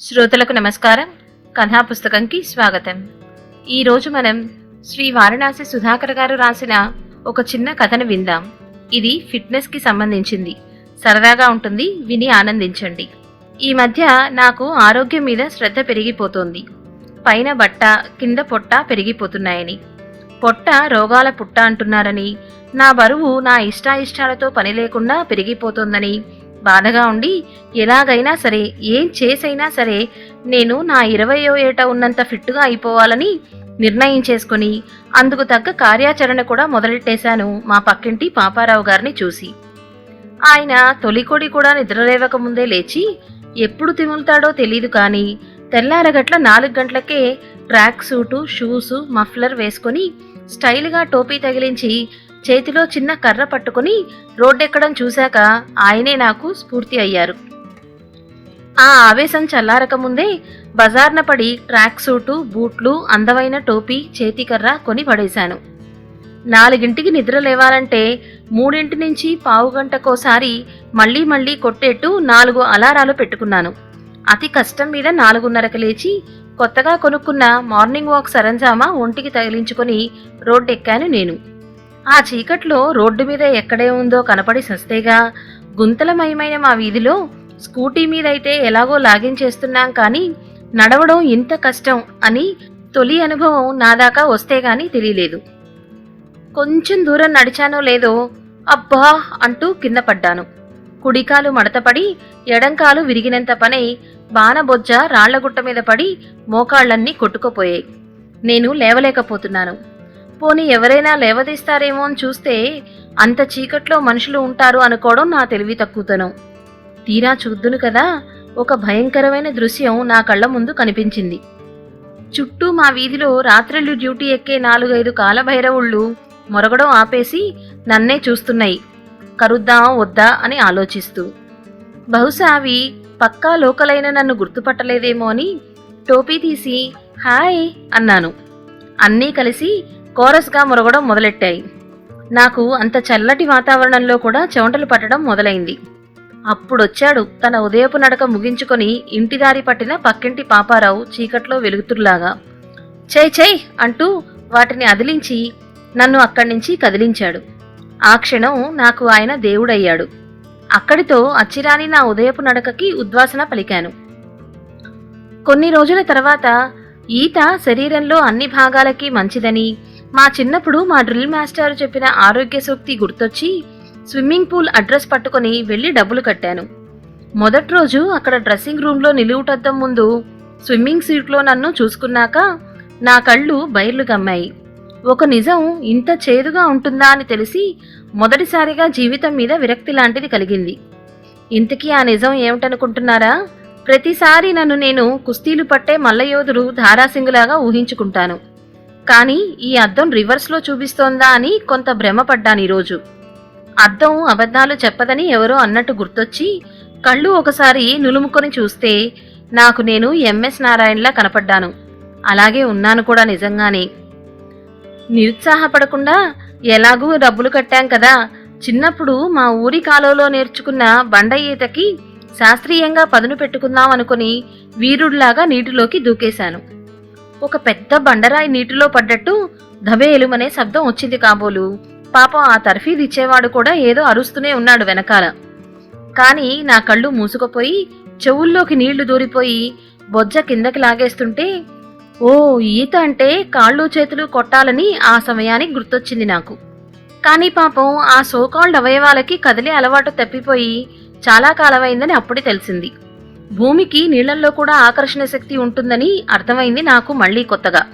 శ్రోతలకు నమస్కారం. కథా పుస్తకంకి స్వాగతం. ఈరోజు మనం శ్రీ వారణాసి సుధాకర్ గారు రాసిన ఒక చిన్న కథను విందాం. ఇది ఫిట్నెస్కి సంబంధించింది. సరదాగా ఉంటుంది విని ఆనందించండి. ఈ మధ్య నాకు ఆరోగ్యం మీద శ్రద్ధ పెరిగిపోతోంది. పైన బట్ట కింద పొట్ట పెరిగిపోతున్నాయని. పొట్ట రోగాల పుట్ట అంటున్నారని నా బరువు నా ఇష్టాయిష్టాలతో పని లేకుండా పెరిగిపోతోందని బాధగా ఉండి ఎలాగైనా సరే ఏం చేసైనా సరే నేను నా ఇరవయో ఏట ఉన్నంత ఫిట్గా అయిపోవాలని నిర్ణయం చేసుకుని అందుకు తగ్గ కార్యాచరణ కూడా మొదలెట్టేశాను మా పక్కింటి పాపారావు గారిని చూసి. ఆయన తొలికొడి కూడా నిద్రలేవక ముందే లేచి ఎప్పుడు తిములుతాడో తెలీదు కానీ తెల్లారగట్ల నాలుగు గంటలకే ట్రాక్ సూటు షూసు మఫ్లర్ వేసుకొని స్టైల్గా టోపీ తగిలించి చేతిలో చిన్న కర్ర పట్టుకుని రోడ్డెక్కడం చూశాక ఆయనే నాకు స్ఫూర్తి అయ్యారు. ఆ ఆవేశం చల్లారకముందే బజార్న పడి ట్రాక్ సూటు బూట్లు అందమైన టోపీ చేతికర్ర కొని పడేశాను. నాలుగింటికి నిద్ర లేవాలంటే మూడింటి నుంచి పావుగంటకోసారి మళ్ళీ మళ్ళీ కొట్టేట్టు నాలుగు అలారాలు పెట్టుకున్నాను. అతి కష్టం మీద నాలుగున్నరకు లేచి కొత్తగా కొనుక్కున్న మార్నింగ్ వాక్ సరంజామా ఒంటికి తగిలించుకొని రోడ్డెక్కాను నేను. ఆ చీకట్లో రోడ్డు మీద ఎక్కడే ఉందో కనపడి సస్తేగా గుంతలమయమైన మా వీధిలో స్కూటీ మీదైతే ఎలాగో లాగించేస్తున్నాం కానీ నడవడం ఇంత కష్టం అని తొలి అనుభవం నా దాకా వస్తే గాని తెలియలేదు. కొంచెం దూరం నడిచానో లేదో అబ్బా అంటూ కింద పడ్డాను. కుడికాలు మడతపడి ఎడంకాలు విరిగినంత పనై బాణబొజ్జ రాళ్ళగుట్ట మీద పడి మోకాళ్ళన్నీ కొట్టుకుపోయాయి. నేను లేవలేకపోతున్నాను. పోనీ ఎవరైనా లేవదీస్తారేమో అని చూస్తే అంత చీకట్లో మనుషులు ఉంటారు అనుకోవడం నా తెలివి తక్కువతనం. తీరా చూద్దును కదా ఒక భయంకరమైన దృశ్యం నా కళ్ళ ముందు కనిపించింది. చుట్టూ మా వీధిలో రాత్రిళ్ళు డ్యూటీ ఎక్కే నాలుగైదు కాలభైరవుళ్ళు మొరగడం ఆపేసి నన్నే చూస్తున్నాయి. కరుద్దాం వద్దా అని ఆలోచిస్తూ. బహుశా అవి పక్కా లోకలైన నన్ను గుర్తుపట్టలేదేమో అని టోపీ తీసి హాయ్ అన్నాను. అన్నీ కలిసి కోరస్గా మురగడం మొదలెట్టాయి. నాకు అంత చల్లటి వాతావరణంలో కూడా చెమటలు పట్టడం మొదలైంది. అప్పుడొచ్చాడు తన ఉదయపు నడక ముగించుకొని ఇంటిదారి పట్టిన పక్కింటి పాపారావు చీకట్లో వెలుగుతుర్లాగా. చేయ్ చేయ్ అంటూ వాటిని అదిలించి నన్ను అక్కడి నుంచి కదిలించాడు. ఆ క్షణం నాకు ఆయన దేవుడయ్యాడు. అక్కడితో అచ్చిరాని నా ఉదయపు నడకకి ఉద్వాసన పలికాను. కొన్ని రోజుల తర్వాత ఈత శరీరంలో అన్ని భాగాలకి మంచిదని మా చిన్నప్పుడు మా డ్రిల్ మాస్టర్ చెప్పిన ఆరోగ్య సూక్తి గుర్తొచ్చి స్విమ్మింగ్ పూల్ అడ్రస్ పట్టుకొని వెళ్ళి డబ్బులు కట్టాను. మొదటి రోజు అక్కడ డ్రెస్సింగ్ రూమ్లో నిలువుటద్దం ముందు స్విమ్మింగ్ సీట్లో నన్ను చూసుకున్నాక నా కళ్ళు బయర్లు గమ్మాయి ఒక నిజం ఇంత చేదుగా ఉంటుందా అని తెలిసి మొదటిసారిగా జీవితం మీద విరక్తి లాంటిది కలిగింది. ఇంతకీ ఆ నిజం ఏమిటనుకుంటున్నారా? ప్రతిసారి నన్ను నేను కుస్తీలు పట్టే మల్లయోధుడు ధారాసింగులాగా ఊహించుకుంటాను. కానీ ఈ అద్దం రివర్స్లో చూపిస్తోందా అని కొంత భ్రమపడ్డాను ఈరోజు. అద్దం అబద్ధాలు చెప్పదని ఎవరో అన్నట్టు గుర్తొచ్చి కళ్ళు ఒకసారి నులుముకొని చూస్తే నాకు నేను ఎంఎస్ నారాయణలా కనపడ్డాను. అలాగే ఉన్నాను కూడా నిజంగానే. నిరుత్సాహపడకుండా ఎలాగూ డబ్బులు కట్టాం కదా చిన్నప్పుడు మా ఊరి కాలువలో నేర్చుకున్న బండ ఈతకి శాస్త్రీయంగా పదును పెట్టుకుందాం అనుకుని వీరుడిలాగా నీటిలోకి దూకేశాను. ఒక పెద్ద బండరాయి నీటిలో పడ్డట్టు ధబేలుమనే శబ్దం వచ్చింది కాబోలు. పాపం ఆ తర్ఫీదు ఇచ్చేవాడు కూడా ఏదో అరుస్తూనే ఉన్నాడు వెనకాల. కానీ నా కళ్ళు మూసుకుపోయి చెవుల్లోకి నీళ్ళు దూరిపోయి బొజ్జ కిందకి లాగేస్తుంటే ఓ ఈత అంటే కాళ్ళు చేతులు కొట్టాలని ఆ సమయానికి గుర్తొచ్చింది నాకు. కానీ పాపం ఆ సోకాల్డ్ అవయవాలకి కదిలే అలవాటు తప్పిపోయి చాలా కాలమైందని అప్పుడే తెలిసింది. భూమికి నీళ్ళల్లో కూడా ఆకర్షణ శక్తి ఉంటుందని అర్థమైంది నాకు మళ్ళీ కొత్తగా.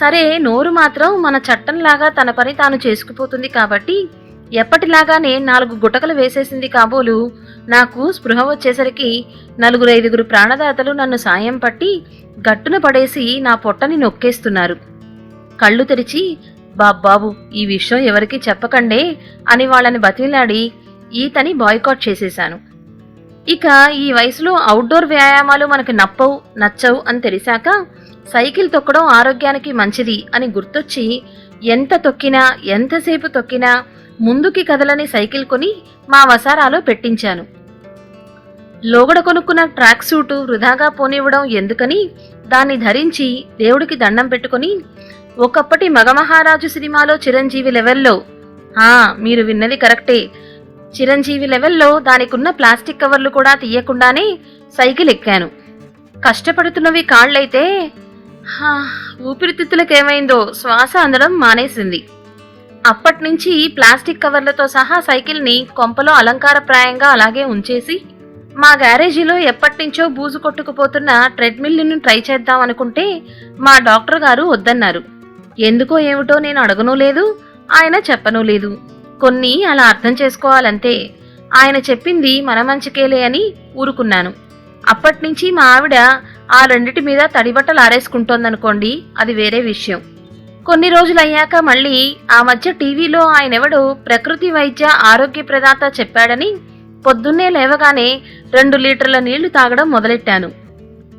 సరే నోరు మాత్రం మన చట్టంలాగా తన పని తాను చేసుకుపోతుంది కాబట్టి ఎప్పటిలాగానే నాలుగు గుటకలు వేసేసింది కాబోలు. నాకు స్పృహ వచ్చేసరికి నలుగురు ఐదుగురు ప్రాణదాతలు నన్ను సాయం పట్టి గట్టున పడేసి నా పొట్టని నొక్కేస్తున్నారు. కళ్ళు తెరిచి బాబ్బాబు ఈ విషయం ఎవరికీ చెప్పకండే అని వాళ్ళని బతిలాడి ఈతని బాయ్కాట్ చేసేశాను. ఇక ఈ వయసులో అవుట్డోర్ వ్యాయామాలు మనకు నప్పవు నచ్చవు అని తెలిసాక సైకిల్ తొక్కడం ఆరోగ్యానికి మంచిది అని గుర్తొచ్చి ఎంత తొక్కినా ఎంతసేపు తొక్కినా ముందుకి కదలని సైకిల్ కొని మా వసారాలో పెట్టించాను. లోగడ కొనుక్కున్న ట్రాక్ సూటు వృధాగా పోనివ్వడం ఎందుకని దాన్ని ధరించి దేవుడికి దండం పెట్టుకుని ఒకప్పటి మగమహారాజు సినిమాలో చిరంజీవి లెవెల్లో మీరు విన్నది కరెక్టే. చిరంజీవి లెవెల్లో దానికున్న ప్లాస్టిక్ కవర్లు కూడా తీయకుండానే సైకిల్ ఎక్కాను. కష్టపడుతున్నవి కాళ్ళైతే హా, ఊపిరితిత్తులకేమైందో శ్వాస అందడం మానేసింది. అప్పట్నుంచి ప్లాస్టిక్ కవర్లతో సహా సైకిల్ని కొంపలో అలంకారప్రాయంగా అలాగే ఉంచేసి మా గ్యారేజీలో ఎప్పటినుంచో బూజు కొట్టుకుపోతున్న ట్రెడ్మిల్ను ట్రై చేద్దాం అనుకుంటే మా డాక్టర్ గారు వద్దన్నారు. ఎందుకో ఏమిటో నేను అడగనూ లేదు ఆయన చెప్పనూ లేదు. కొన్ని అలా అర్థం చేసుకోవాలంతే ఆయన చెప్పింది మన మంచికేలే అని ఊరుకున్నాను. అప్పటినుంచి మా ఆవిడ ఆ రెండిటి మీద తడిబట్టలు ఆరేసుకుంటోందనుకోండి అది వేరే విషయం. కొన్ని రోజులయ్యాక మళ్ళీ ఆ మధ్య టీవీలో ఆయనెవడో ప్రకృతి వైద్య ఆరోగ్య ప్రదాత చెప్పాడని పొద్దున్నే లేవగానే రెండు లీటర్ల నీళ్ళు తాగడం మొదలెట్టాను.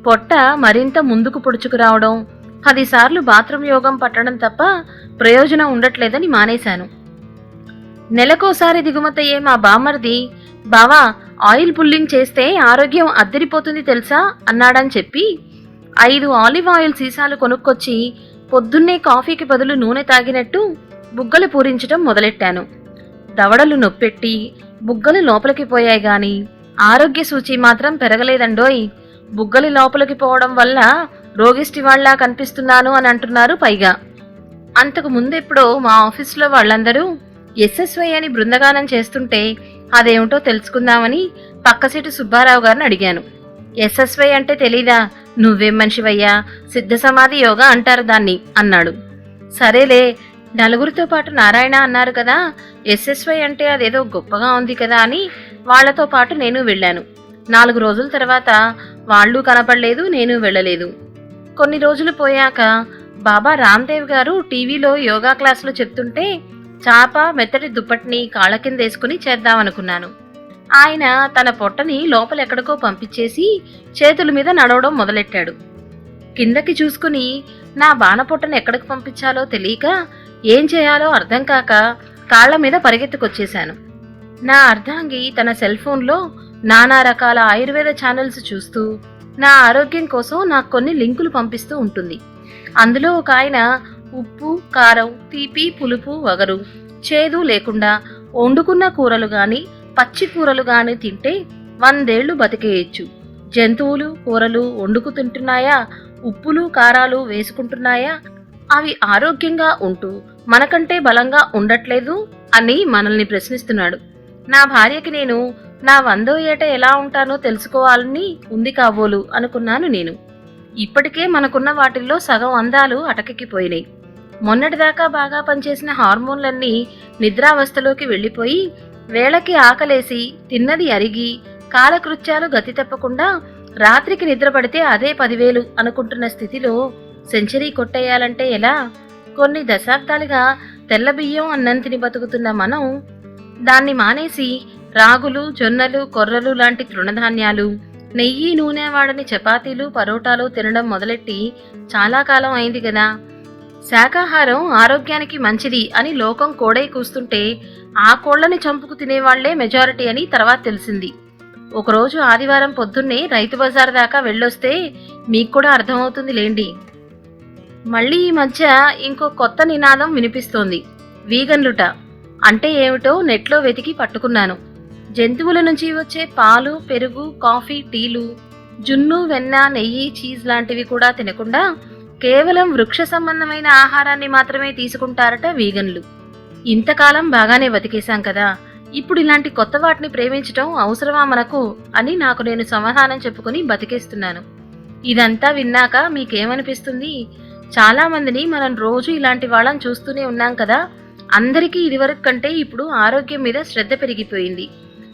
పొట్ట మరింత ముందుకు పొడుచుకురావడం పదిసార్లు బాత్రూమ్ యోగం పట్టడం తప్ప ప్రయోజనం ఉండట్లేదని మానేశాను. నెలకోసారి దిగుమతయ్యే మా బామర్ది బావా ఆయిల్ పుల్లింగ్ చేస్తే ఆరోగ్యం అద్దరిపోతుంది తెలుసా? అన్నాడని చెప్పి ఐదు ఆలివ్ ఆయిల్ సీసాలు కొనుక్కొచ్చి పొద్దున్నే కాఫీకి బదులు నూనె తాగినట్టు బుగ్గలు పూరించడం మొదలెట్టాను. దవడలు నొప్పెట్టి బుగ్గలు లోపలికి పోయాయి గాని ఆరోగ్య సూచి మాత్రం పెరగలేదండోయ్. బుగ్గలు లోపలికి పోవడం వల్ల రోగిష్టి వాళ్ళ కనిపిస్తున్నాను అని అంటున్నారు పైగా. అంతకు ముందెప్పుడో మా ఆఫీస్లో వాళ్ళందరూ ఎస్ఎస్వై అని బృందగానం చేస్తుంటే అదేమిటో తెలుసుకుందామని పక్కసీటు సుబ్బారావు గారిని అడిగాను. ఎస్ఎస్వై అంటే తెలీదా? నువ్వేం మనిషివయ్యా? సిద్ధ సమాధి యోగా అంటారు దాన్ని అన్నాడు. సరేలే నలుగురితో పాటు నారాయణ అన్నారు కదా ఎస్ఎస్వై అంటే అదేదో గొప్పగా ఉంది కదా అని వాళ్ళతో పాటు నేను వెళ్ళాను. నాలుగు రోజుల తర్వాత వాళ్ళు కనపడలేదు నేను వెళ్ళలేదు. కొన్ని రోజులు పోయాక బాబా రామ్దేవ్ గారు టీవీలో యోగా క్లాసులు చెప్తుంటే చాప మెత్తటి దుప్పటిని కాళ్ళ కింద వేసుకుని చేద్దామనుకున్నాను. ఆయన తన పొట్టని లోపలెక్కడికో పంపించేసి చేతుల మీద నడవడం మొదలెట్టాడు. కిందకి చూసుకుని నా బాణపొట్టను ఎక్కడికి పంపించాలో తెలియక ఏం చేయాలో అర్థం కాక కాళ్ళ మీద పరిగెత్తుకొచ్చేశాను. నా అర్ధాంగి తన సెల్ ఫోన్లో నానా రకాల ఆయుర్వేద ఛానల్స్ చూస్తూ నా ఆరోగ్యం కోసం నాకు కొన్ని లింకులు పంపిస్తూ ఉంటుంది. అందులో ఒక ఆయన ఉప్పు కారం తీపి పులుపు వగరు. చేదు లేకుండా వండుకున్న కూరలు గాని పచ్చి కూరలు గాని తింటే వందేళ్ళు బతికేయచ్చు. జంతువులు కూరలు వండుకు తింటున్నాయా ఉప్పులు కారాలు వేసుకుంటున్నాయా? అవి ఆరోగ్యంగా ఉంటూ మనకంటే బలంగా ఉండట్లేదు అని మనల్ని ప్రశ్నిస్తున్నాడు. నా భార్యకి నేను నా వందో ఏట ఎలా ఉంటానో తెలుసుకోవాలని ఉంది కాబోలు అనుకున్నాను నేను. ఇప్పటికే మనకున్న వాటిల్లో సగం అందాలు అటకెక్కిపోయినాయి. మొన్నటిదాకా బాగా పనిచేసిన హార్మోన్లన్నీ నిద్రావస్థలోకి వెళ్ళిపోయి వేళకి ఆకలేసి తిన్నది అరిగి కాలకృత్యాలు గతి తప్పకుండా రాత్రికి నిద్రపడితే అదే పదివేలు అనుకుంటున్న స్థితిలో సెంచరీ కొట్టేయాలంటే ఎలా? కొన్ని దశాబ్దాలుగా తెల్ల బియ్యం అన్నంతిని బతుకుతున్న మనం దాన్ని మానేసి రాగులు జొన్నలు కొర్రలు లాంటి తృణధాన్యాలు నెయ్యి నూనె వాడని చపాతీలు పరోటాలు తినడం మొదలెట్టి చాలా కాలం అయింది కదా. శాకాహారం ఆరోగ్యానికి మంచిది అని లోకం కోడై కూస్తుంటే ఆ కోళ్ళని చంపుకు తినేవాళ్ళే మెజారిటీ అని తర్వాత తెలిసింది. ఒకరోజు ఆదివారం పొద్దున్నే రైతు బజార్ దాకా వెళ్ళొస్తే మీకు కూడా అర్థమవుతుంది లేండి. మళ్ళీ ఈ మధ్య ఇంకో కొత్త నినాదం వినిపిస్తోంది. వీగన్లుట అంటే ఏమిటో నెట్లో వెతికి పట్టుకున్నాను. జంతువుల నుంచి వచ్చే పాలు పెరుగు కాఫీ టీలు జున్ను వెన్న నెయ్యి చీజ్ లాంటివి కూడా తినకుండా కేవలం వృక్ష సంబంధమైన ఆహారాన్ని మాత్రమే తీసుకుంటారట వీగన్లు. ఇంతకాలం బాగానే బతికేశాం కదా. ఇప్పుడు ఇలాంటి కొత్త వాటిని ప్రేమించటం అవసరమా మనకు అని నాకు నేను సమాధానం చెప్పుకుని బతికేస్తున్నాను. ఇదంతా విన్నాక మీకేమనిపిస్తుంది? చాలా మందిని మనం రోజు ఇలాంటి వాళ్ళని చూస్తూనే ఉన్నాం కదా. అందరికీ ఇదివరకు కంటే ఇప్పుడు ఆరోగ్యం మీద శ్రద్ధ పెరిగిపోయింది.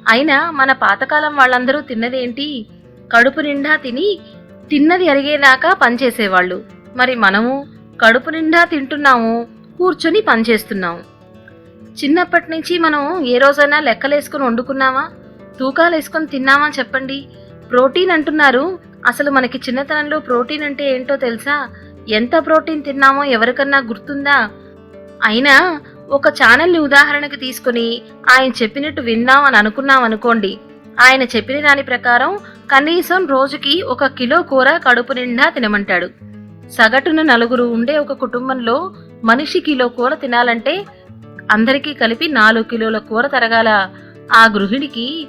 అయినా మన పాతకాలం వాళ్ళందరూ తిన్నదేంటి? కడుపు నిండా తిని తిన్నది అరిగేదాకా పనిచేసేవాళ్ళు. మరి మనము కడుపు నిండా తింటున్నాము కూర్చొని పనిచేస్తున్నాము. చిన్నప్పటి నుంచి మనం ఏ రోజైనా లెక్కలేసుకుని వండుకున్నామా? తూకాలు వేసుకొని తిన్నామా చెప్పండి? ప్రోటీన్ అంటున్నారు. అసలు మనకి చిన్నతనంలో ప్రోటీన్ అంటే ఏంటో తెలుసా? ఎంత ప్రోటీన్ తిన్నామో ఎవరికన్నా గుర్తుందా? అయినా ఒక ఛానల్ని ఉదాహరణకి తీసుకుని ఆయన చెప్పినట్టు విన్నాం అని అనుకున్నాం అనుకోండి. ఆయన చెప్పిన దాని ప్రకారం కనీసం రోజుకి ఒక కిలో కూర కడుపు నిండా తినమంటాడు. సగటున నలుగురు ఉండే ఒక కుటుంబంలో మనిషి కిలో కూర తినాలంటే అందరికీ కలిపి నాలుగు కిలోల కూర తరగాల. ఆ గృహిణికి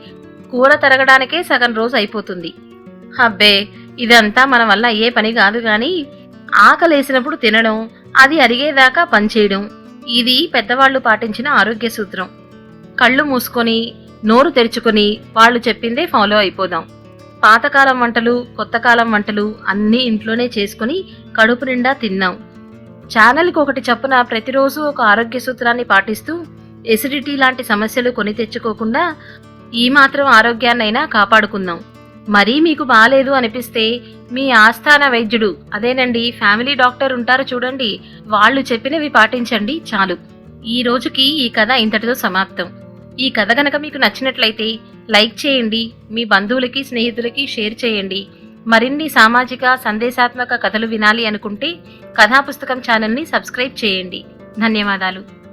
కూర తరగడానికే సగం రోజు అయిపోతుంది. అబ్బే ఇదంతా మన వల్ల ఏ పని కాదు కానీ ఆకలేసినప్పుడు తినడం అది అరిగేదాకా పనిచేయడం ఇది పెద్దవాళ్ళు పాటించిన ఆరోగ్య సూత్రం. కళ్ళు మూసుకొని నోరు తెరుచుకొని వాళ్ళు చెప్పిందే ఫాలో అయిపోదాం. పాతకాలం వంటలు కొత్తకాలం వంటలు అన్నీ ఇంట్లోనే చేసుకుని కడుపు నిండా తిన్నాం. ఛానల్కి ఒకటి చప్పున ప్రతిరోజు ఒక ఆరోగ్య సూత్రాన్ని పాటిస్తూ ఎసిడిటీ లాంటి సమస్యలు కొని తెచ్చుకోకుండా ఈ మాత్రం ఆరోగ్యాన్నైనా కాపాడుకుందాం. మరీ మీకు బాగాలేదు అనిపిస్తే మీ ఆస్థాన వైద్యుడు అదేనండి ఫ్యామిలీ డాక్టర్ ఉంటారు చూడండి వాళ్ళు చెప్పినవి పాటించండి చాలు. ఈ రోజుకి ఈ కథ ఇంతటితో సమాప్తం. ఈ కథ గనక మీకు నచ్చినట్లయితే లైక్ చేయండి మీ బంధువులకి స్నేహితులకి షేర్ చేయండి. మరిన్ని సామాజిక సందేశాత్మక కథలు వినాలి అనుకుంటే కథా పుస్తకం ఛానల్ని సబ్స్క్రైబ్ చేయండి. ధన్యవాదాలు.